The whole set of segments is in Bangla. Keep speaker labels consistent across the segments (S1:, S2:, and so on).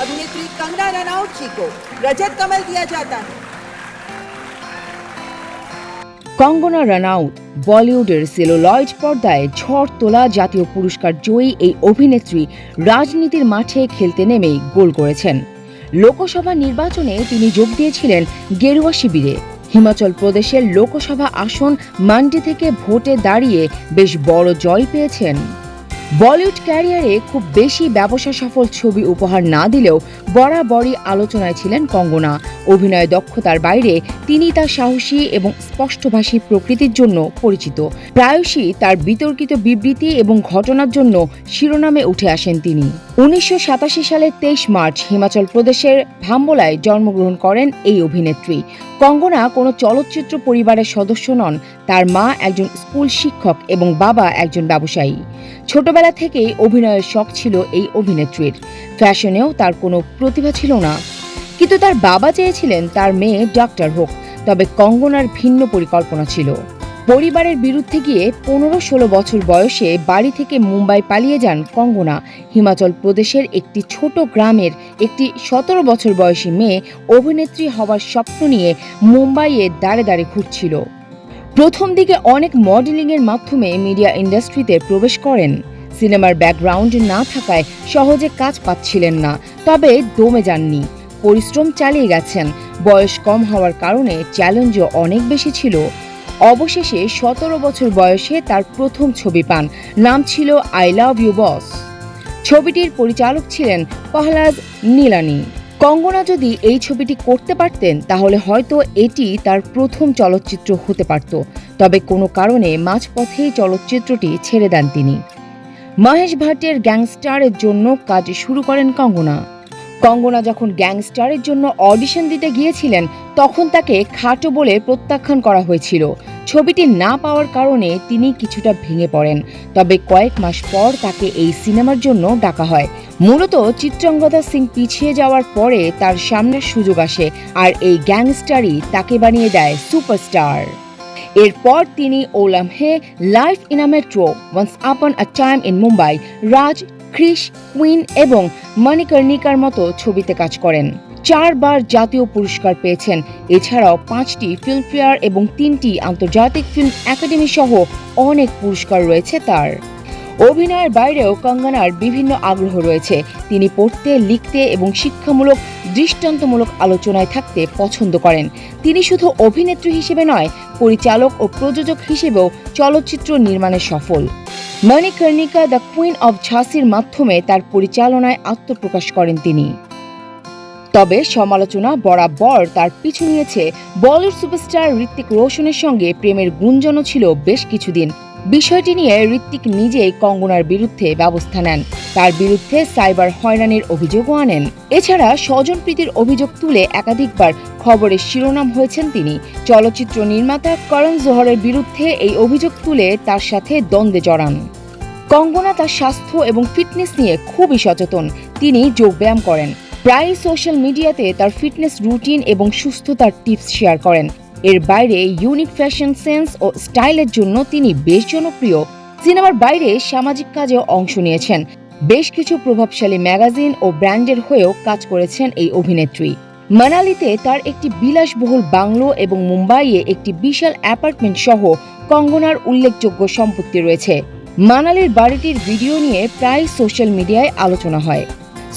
S1: अभिनेत्री कंगना रनौत जी को रजत कमल दिया जाता है
S2: কঙ্গনা রানাউত বলিউডের সেলোলয়েড পর্দায় ঝড় তোলা জাতীয় পুরস্কার জয়ী এই অভিনেত্রী রাজনীতির মাঠে খেলতে নেমেই গোল করেছেন লোকসভা নির্বাচনে তিনি যোগ দিয়েছিলেন গেরুয়া শিবিরে হিমাচল প্রদেশের লোকসভা আসন মান্ডি থেকে ভোটে দাঁড়িয়ে বেশ বড় জয় পেয়েছেন বলিউড ক্যারিয়ারে খুব বেশি ব্যবসা সফল ছবি উপহার না দিলেও বরাবরই আলোচনায় ছিলেন কঙ্গনা। অভিনয় দক্ষতার বাইরে তিনি তার সাহসী এবং স্পষ্টভাষী প্রকৃতির জন্য পরিচিত। প্রায়শই তার বিতর্কিত বিবৃতি এবং ঘটনার জন্য শিরোনামে উঠে আসেন তিনি। উনিশশো সালের তেইশ মার্চ হিমাচল প্রদেশের ভাম্বলায় জন্মগ্রহণ করেন এই অভিনেত্রী। কঙ্গনা কোনো চলচ্চিত্র পরিবারের সদস্য নন, তার মা একজন স্কুল শিক্ষক এবং বাবা একজন ব্যবসায়ী। ছোটবেলা থেকেই অভিনয়ের শখ ছিল এই অভিনেত্রীর। ফ্যাশনেও তার কোনো প্রতিভা ছিল না। কিন্তু তার বাবা চেয়েছিলেন তার মেয়ে ডাক্তার হোক, তবে কঙ্গনার ভিন্ন পরিকল্পনা ছিল। পরিবারের বিরুদ্ধে গিয়ে পনেরো ষোলো বছর বয়সে বাড়ি থেকে মুম্বাই পালিয়ে যান কঙ্গনা। হিমাচল প্রদেশের একটি ছোট গ্রামের একটি সতেরো বছর বয়সী মেয়ে অভিনেত্রী হওয়ার স্বপ্ন নিয়ে মুম্বাইয়ে দাঁড়ে দাঁড়ে ঘুরছিল। প্রথম দিকে অনেক মডেলিংয়ের মাধ্যমে মিডিয়া ইন্ডাস্ট্রিতে প্রবেশ করেন। সিনেমার ব্যাকগ্রাউন্ড না থাকায় সহজে কাজ পাচ্ছিলেন না, তবে দমে যাননি। পরিশ্রম চালিয়ে গেছেন। বয়স কম হওয়ার কারণে চ্যালেঞ্জও অনেক বেশি ছিল। অবশেষে সতেরো বছর বয়সে তার প্রথম ছবি পান। নাম ছিল আই লাভ ইউ বস ছবিটির পরিচালক ছিলেন পহলাজ নীলানি। কঙ্গনা যদি এই ছবিটি করতে পারতেন, তাহলে হয়তো এটি তার প্রথম চলচ্চিত্র হতে পারত। তবে কোনো কারণে মাঝপথেই চলচ্চিত্রটি ছেড়ে দেন তিনি। মহেশ ভাটের গ্যাংস্টারের জন্য কাজ শুরু করেন কঙ্গনা। কঙ্গনা যখন গ্যাংস্টারের জন্য অডিশন দিতে গিয়েছিলেন, তখন তাকে খাটো বলে প্রত্যাখ্যান করা হয়েছিল। ছবিটি না পাওয়ার কারণে তিনি কিছুটা ভেঙে পড়েন। তবে কয়েক মাস পর তাকে এই সিনেমার জন্য ডাকা হয়। মূলত চিত্রাঙ্গদা সিং পিছিয়ে যাওয়ার পরে তার সামনে সুযোগ আসে আর এই গ্যাংস্টারই তাকে বানিয়ে দেয় সুপারস্টার। এরপর তিনি Woh Lamhe life in a once upon a time in Mumbai Raaz Krrish queen এবং মণিকর্ণিকার মতো ছবিতে কাজ করেন। চারবার জাতীয় পুরস্কার পেয়েছেন। এছাড়াও পাঁচটি ফিল্মফেয়ার এবং তিনটি আন্তর্জাতিক ফিল্ম একাডেমি সহ অনেক পুরস্কার রয়েছে তার। অভিনয়ের বাইরেও কঙ্গনার বিভিন্ন আগ্রহ রয়েছে। তিনি পড়তে, লিখতে এবং শিক্ষামূলক, দৃষ্টান্তমূলক আলোচনায় থাকতে পছন্দ করেন। তিনি শুধু অভিনেত্রী হিসেবে নয়, পরিচালক ও প্রযোজক হিসেবেও চলচ্চিত্র নির্মাণে সফল। মণিকর্ণিকা দ্য কুইন অব ঝাঁসির মাধ্যমে তার পরিচালনায় আত্মপ্রকাশ করেন তিনি। তবে সমালোচনা বরাবর তার পিছু নিয়েছে বলিউড সুপারস্টার ঋত্বিক রোশনের সঙ্গে প্রেমের গুঞ্জনও ছিল বেশ কিছুদিন। বিষয়টি নিয়ে ঋত্বিক নিজেই কঙ্গনার বিরুদ্ধে ব্যবস্থা নেন। তার বিরুদ্ধে সাইবার হয়রানির অভিযোগও আনেন। এছাড়া স্বজনপ্রীতির অভিযোগ তুলে একাধিকবার খবরের শিরোনাম হয়েছেন তিনি। চলচ্চিত্র নির্মাতা করণ জোহরের বিরুদ্ধে এই অভিযোগ তুলে তার সাথে দ্বন্দ্বে জড়ান। কঙ্গনা তার স্বাস্থ্য এবং ফিটনেস নিয়ে খুবই সচেতন। তিনি যোগব্যায়াম করেন। প্রায়ই সোশ্যাল মিডিয়াতে তার ফিটনেস রুটিন এবং সুস্থতার টিপস শেয়ার করেন। এর বাইরে ইউনিক ফ্যাশন সেন্স ও স্টাইলের জন্য তিনি বেশ জনপ্রিয়। সিনেমার বাইরে সামাজিক কাজেও অংশ নিয়েছেন। বেশ কিছু প্রভাবশালী ম্যাগাজিন ও ব্র্যান্ডের হয়েও কাজ করেছেন এই অভিনেত্রী। মানালিতে তার একটি বিলাসবহুল বাংলো এবং মুম্বাইয়ে একটি বিশাল অ্যাপার্টমেন্ট সহ কঙ্গনার উল্লেখযোগ্য সম্পত্তি রয়েছে। মানালির বাড়িটির ভিডিও নিয়ে প্রায় সোশ্যাল মিডিয়ায় আলোচনা হয়।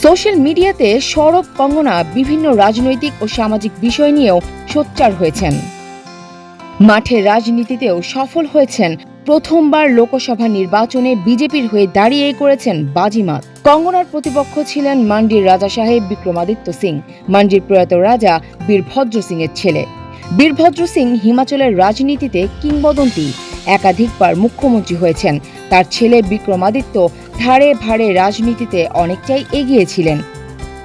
S2: সোশ্যাল মিডিয়াতে সৌরভ কঙ্গনা বিভিন্ন রাজনৈতিক ও সামাজিক বিষয় নিয়েও সোচ্চার হয়েছেন। মাঠের রাজনীতিতেও সফল হয়েছেন। প্রথমবার লোকসভা নির্বাচনে বিজেপির হয়ে দাঁড়িয়ে করেছেন বাজিমাত। কঙ্গনার প্রতিপক্ষ ছিলেন মান্ডির রাজা সাহেব বিক্রমাদিত্য সিং। মান্ডির প্রয়াত রাজা বীরভদ্র সিং এর ছেলে। বীরভদ্র সিং হিমাচলের রাজনীতিতে কিংবদন্তি। একাধিকবার মুখ্যমন্ত্রী হয়েছেন। তার ছেলে বিক্রমাদিত্য ধারে ভারে রাজনীতিতে অনেকটাই এগিয়েছিলেন।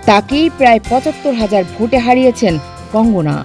S2: তাকেই প্রায় পঁচাত্তর হাজার ভোটে হারিয়েছেন কঙ্গনা।